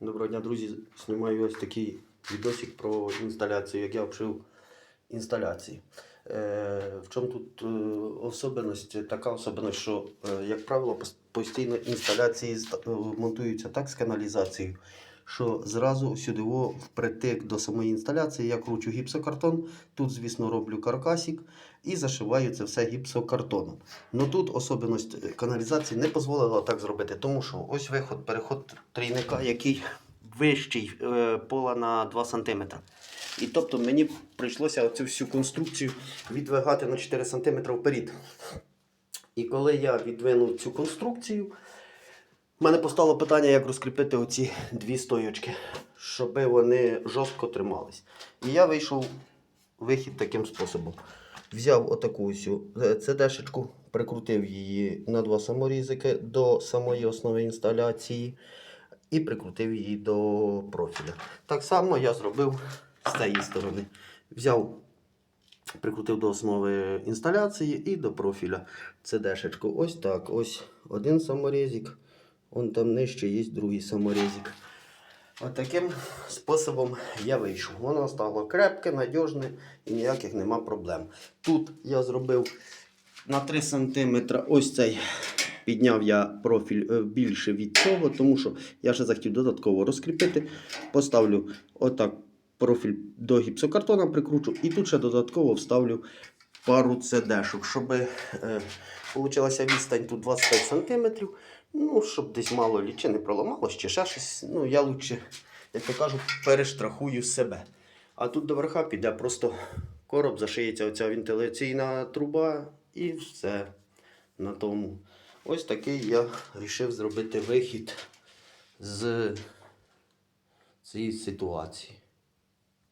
Доброго дня, друзі. Знімаю ось такий відосик про інсталяцію, як я обшив інсталяції. Е, в чому тут е, особливість? Така особливість, що, е, як правило, постійно інсталяції монтуються так з каналізацією, що зразу сюди впритик до самої інсталяції я кручу гіпсокартон. Тут, звісно, роблю каркасик і зашиваю це все гіпсокартоном. Ну тут особливість каналізації не дозволила так зробити, тому що ось виход, переход трійника, який вищий е, пола на 2 см. І тобто мені прийшлося цю всю конструкцію відвигати на 4 см вперед. І коли я відвинув цю конструкцію, в мене постало питання, як розкріпити оці дві стоючки, щоб вони жорстко тримались. І я вийшов вихід таким способом. Взяв отаку ось CD-шечку, прикрутив її на два саморізики до самої основи інсталяції і прикрутив її до профіля. Так само я зробив з цієї сторони. Взяв, прикрутив до основи інсталяції і до профіля CD-шечку. Ось так. Ось один саморізик. Вон там нижче є другий саморізик. Отаким способом я вийшов. Воно стало крепке, надіжне і ніяких нема проблем. Тут я зробив на 3 см ось цей. Підняв я профіль е, більше від цього, тому що я ще захотів додатково розкріпити. Поставлю отак профіль до гіпсокартона прикручу і тут ще додатково вставлю пару CD-шок, щоб е, получилася відстань тут 25 см. Ну, щоб десь мало лі чи не проламалось, чи ще щось. Ну, я лучше, як то кажу, перештрахую себе. А тут до верха піде просто короб, зашиється оця вентиляційна труба і все на тому. Ось такий я вирішив зробити вихід з цієї ситуації.